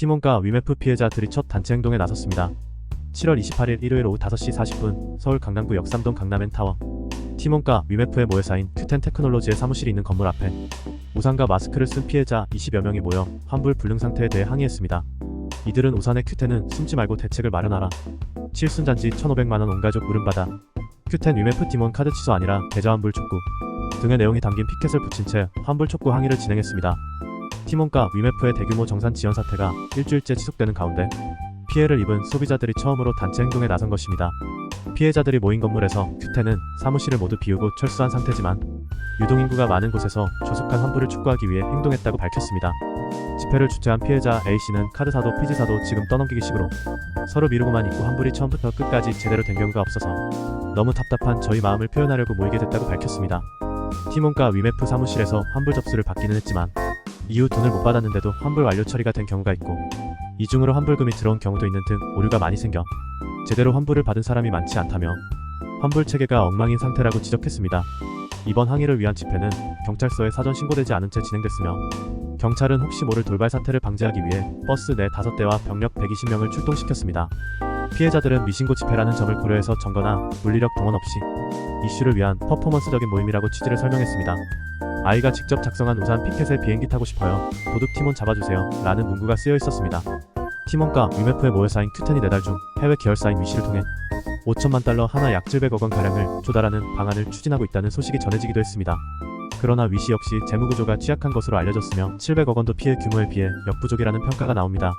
팀원과 위메프 피해자 들이 첫 단체 행동에 나섰습니다. 7월 28일 일요일 오후 5시 40분 서울 강남구 역삼동 강남엔타워 팀원과 위메프에 모여 쌓인 큐텐 테크놀로지의 사무실이 있는 건물 앞에 우산과 마스크를 쓴 피해자 20여 명이 모여 환불 불능 상태에 대해 항의했습니다. 이들은 우산의 큐텐은 숨지 말고 대책을 마련하라. 칠순잔치 1,500만원 온가족 물음받아. 큐텐 위메프 팀원 카드 취소 아니라 계좌 환불 촉구 등의 내용이 담긴 피켓을 붙인 채 환불 촉구 항의를 진행했습니다. 팀원과 위메프의 대규모 정산 지연 사태가 일주일째 지속되는 가운데 피해를 입은 소비자들이 처음으로 단체 행동에 나선 것입니다. 피해자들이 모인 건물에서 큐텐은 사무실을 모두 비우고 철수한 상태지만 유동인구가 많은 곳에서 조속한 환불을 촉구하기 위해 행동했다고 밝혔습니다. 집회를 주최한 피해자 A씨는 카드사도 피지사도 지금 떠넘기기 식으로 서로 미루고만 있고 환불이 처음부터 끝까지 제대로 된 경우가 없어서 너무 답답한 저희 마음을 표현하려고 모이게 됐다고 밝혔습니다. 팀원과 위메프 사무실에서 환불 접수를 받기는 했지만 이후 돈을 못 받았는데도 환불 완료 처리가 된 경우가 있고 이중으로 환불금이 들어온 경우도 있는 등 오류가 많이 생겨 제대로 환불을 받은 사람이 많지 않다며 환불 체계가 엉망인 상태라고 지적했습니다. 이번 항의를 위한 집회는 경찰서에 사전 신고되지 않은 채 진행됐으며 경찰은 혹시 모를 돌발 사태를 방지하기 위해 버스 내 5대와 병력 120명을 출동시켰습니다. 피해자들은 미신고 집회라는 점을 고려해서 정거나 물리력 동원 없이 이슈를 위한 퍼포먼스적인 모임이라고 취지를 설명했습니다. 아이가 직접 작성한 우산 피켓에 비행기 타고 싶어요. 도둑 팀원 잡아주세요. 라는 문구가 쓰여 있었습니다. 팀원과 위메프에 모여 쌓인 큐텐이 네달 중 해외 계열사인 위시를 통해 5천만 달러 하나 약 700억 원 가량을 조달하는 방안을 추진하고 있다는 소식이 전해지기도 했습니다. 그러나 위시 역시 재무구조가 취약한 것으로 알려졌으며 700억 원도 피해 규모에 비해 역부족이라는 평가가 나옵니다.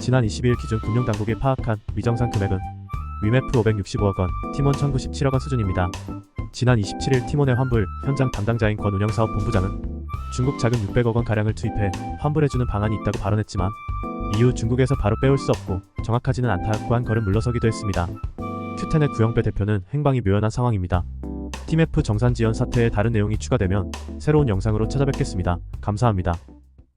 지난 22일 기준 금융당국이 파악한 미정산 금액은 위메프 565억 원, 팀원 1097억 원 수준입니다. 지난 27일 팀원의 환불 현장 담당자인 권 운영사업 본부장은 중국 자금 600억 원 가량을 투입해 환불해주는 방안이 있다고 발언했지만 이후 중국에서 바로 빼올 수 없고 정확하지는 않다고 한 걸음 물러서기도 했습니다. 큐텐의 구영배 대표는 행방이 묘연한 상황입니다. 팀F 정산 지연 사태에 다른 내용이 추가되면 새로운 영상으로 찾아뵙겠습니다. 감사합니다.